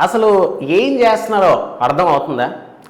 అసలు ఏం చేస్తున్నారో అర్థం అవుతుందా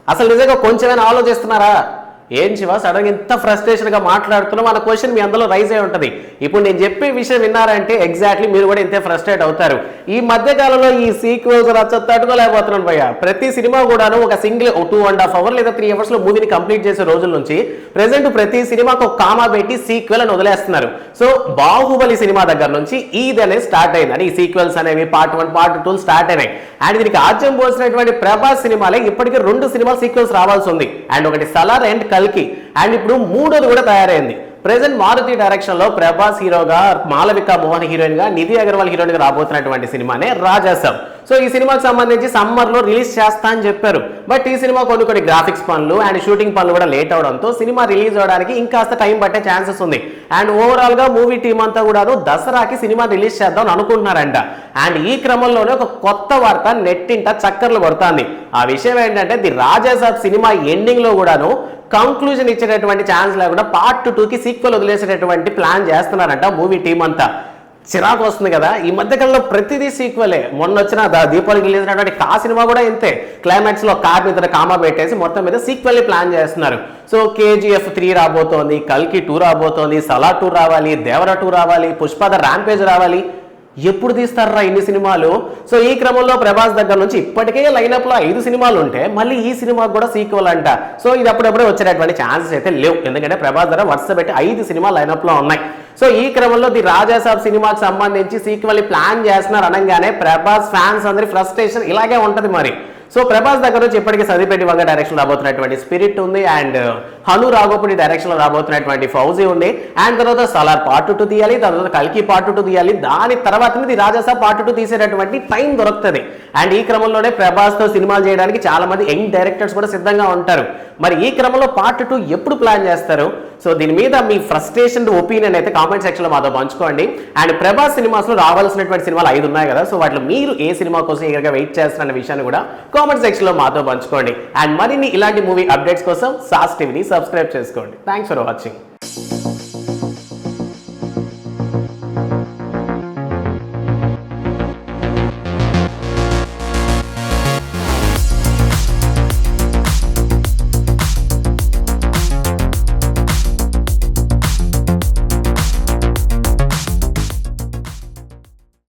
అసలు నిజంగా కొంచెమైనా ఆలోచిస్తున్నారా? ఏం శివ? సడన్గా ఇంత ఫ్రస్ట్రేషన్గా మాట్లాడుతున్నా మన క్వశ్చన్ మీ అందులో రైజ్ అయి ఉంటుంది. ఇప్పుడు నేను చెప్పే విషయం విన్నారంటే ఎగ్జాక్ట్లీ మీరు కూడా ఇంతే ఫ్రస్ట్రేట్ అవుతారు. ఈ మధ్యకాలంలో ఈ సీక్వెల్స్ రచ్చ తట్టుకోలేకపోతున్నాను భయ్య. ప్రతి సినిమా కూడాను ఒక single two and half hour లేదా త్రీ అవర్స్లో మూవీని కంప్లీట్ చేసే రోజుల నుంచి ప్రెసెంట్ ప్రతి సినిమాకు ఒక కామా పెట్టి సీక్వెల్ అని వదిలేస్తున్నారు. సో బాహుబలి సినిమా దగ్గర నుంచి ఈద్ అనేది స్టార్ట్ అయింది ఈ సీక్వెల్స్ అనేవి part one part two start అయినాయి. అండ్ దీనికి ఆజ్యం పోసినటువంటి ప్రభాస్ సినిమాలే ఇప్పటికీ రెండు సినిమా సీక్వెల్స్ రావాల్సి ఉంది. అండ్ ఒకటి సలార్ అండ్ కల్కి అండ్ ఇప్పుడు మూడోది కూడా తయారైంది. ప్రెసెంట్ మారుతి డైరెక్షన్లో ప్రభాస్ హీరోగా మాలవిక మోహన్ హీరోయిన్గా నిధి అగర్వాల్ హీరోయిన్గా రాబోతున్నటువంటి సినిమానే రాజాసం. సో ఈ సినిమాకి సంబంధించి సమ్మర్లో రిలీజ్ చేస్తా అని చెప్పారు. బట్ ఈ సినిమా కొన్ని కొన్ని గ్రాఫిక్స్ పనులు అండ్ షూటింగ్ పనులు కూడా లేట్ అవడంతో సినిమా రిలీజ్ అవడానికి ఇంకాస్త టైం పట్టే ఛాన్సెస్ ఉంది. అండ్ ఓవరాల్గా మూవీ టీం అంతా కూడా దసరాకి సినిమా రిలీజ్ చేద్దాం అనుకుంటున్నారంట. అండ్ ఈ క్రమంలోనే ఒక కొత్త వార్త నెట్టింట చక్కర్లు కొడుతుంది. ఆ విషయం ఏంటంటే ది రాజాసాబ్ సినిమా ఎండింగ్లో కూడాను కంక్లూజన్ ఇచ్చేటటువంటి ఛాన్స్ లేకుండా పార్ట్ టూకి సీక్వెల్ వదిలేసేటటువంటి ప్లాన్ చేస్తున్నారంట మూవీ టీం అంతా. చిరాకు వస్తుంది కదా. ఈ మధ్యకాలంలో ప్రతిదీ సీక్వెలే మొన్న వచ్చిన దీపావళికి రిలీజ్ అయినటువంటి కా సినిమా కూడా ఇంతే. క్లైమాక్స్లో కార్ మీద కామా పెట్టేసి మొత్తం మీద సీక్వెల్ ప్లాన్ చేస్తున్నారు. సో కేజీఎఫ్ త్రీ రాబోతోంది కల్కి టూ రాబోతోంది సలా టూ రావాలి దేవర టూ రావాలి పుష్పద ర్యాంపేజ్ రావాలి. ఎప్పుడు తీస్తారా ఇన్ని సినిమాలు? సో ఈ క్రమంలో ప్రభాస్ దగ్గర నుంచి ఇప్పటికే లైనప్లో ఐదు సినిమాలు ఉంటే మళ్ళీ ఈ సినిమా కూడా సీక్వల్ అంట. సో ఇది అప్పుడప్పుడే వచ్చేటటువంటి ఛాన్సెస్ అయితే లేవు. ఎందుకంటే ప్రభాస్ దగ్గర వరుస పెట్టి ఐదు సినిమా లైనప్లో ఉన్నాయి. సో ఈ క్రమంలో ది రాజాసాబ్ సినిమాకి సంబంధించి సీక్వెల్ ప్లాన్ చేస్తున్నారు అనగానే ప్రభాస్ ఫ్యాన్స్ అందరి ఫ్రస్ట్రేషన్ ఇలాగే ఉంటుంది మరి. సో ప్రభాస్ దగ్గర నుంచి ఇప్పటికీ సదిపెట్టి వంగ డైరెక్షన్ రాబోతున్నటువంటి స్పిరిట్ ఉంది. అండ్ హను రాఘోపుడి డైరెక్షన్లో రాబోతున్నటువంటి ఫౌజీ ఉంది. అండ్ తర్వాత సలార్ పార్ట్ టూ తీయాలి తర్వాత కల్కి పార్ట్ టూ తీయాలి. దాని తర్వాత ఇది రాజాసా పార్ట్ టూ తీసేటటువంటి టైం దొరుకుతుంది. అండ్ ఈ క్రమంలోనే ప్రభాస్తో సినిమాలు చేయడానికి చాలా మంది యంగ్ డైరెక్టర్స్ కూడా సిద్ధంగా ఉంటారు. మరి ఈ క్రమంలో పార్ట్ టూ ఎప్పుడు ప్లాన్ చేస్తారు? సో దీని మీద మీ ఫ్రస్ట్రేషన్ ఒపీనియన్ అయితే కామెంట్ సెక్షన్లో మాతో పంచుకోండి. అండ్ ప్రభాస్ సినిమాస్లో రావాల్సినటువంటి సినిమాలు ఐదు ఉన్నాయి కదా. సో వాటిలో మీరు ఏ సినిమా కోసం ఎగరగా వెయిట్ చేస్తున్న విషయాన్ని కూడా కామెంట్ సెక్షన్లో మాతో పంచుకోండి. అండ్ మరిన్ని ఇలాంటి మూవీ అప్డేట్స్ కోసం సాస్ టీవీని సబ్స్క్రైబ్ చేసుకోండి. Thanks for watching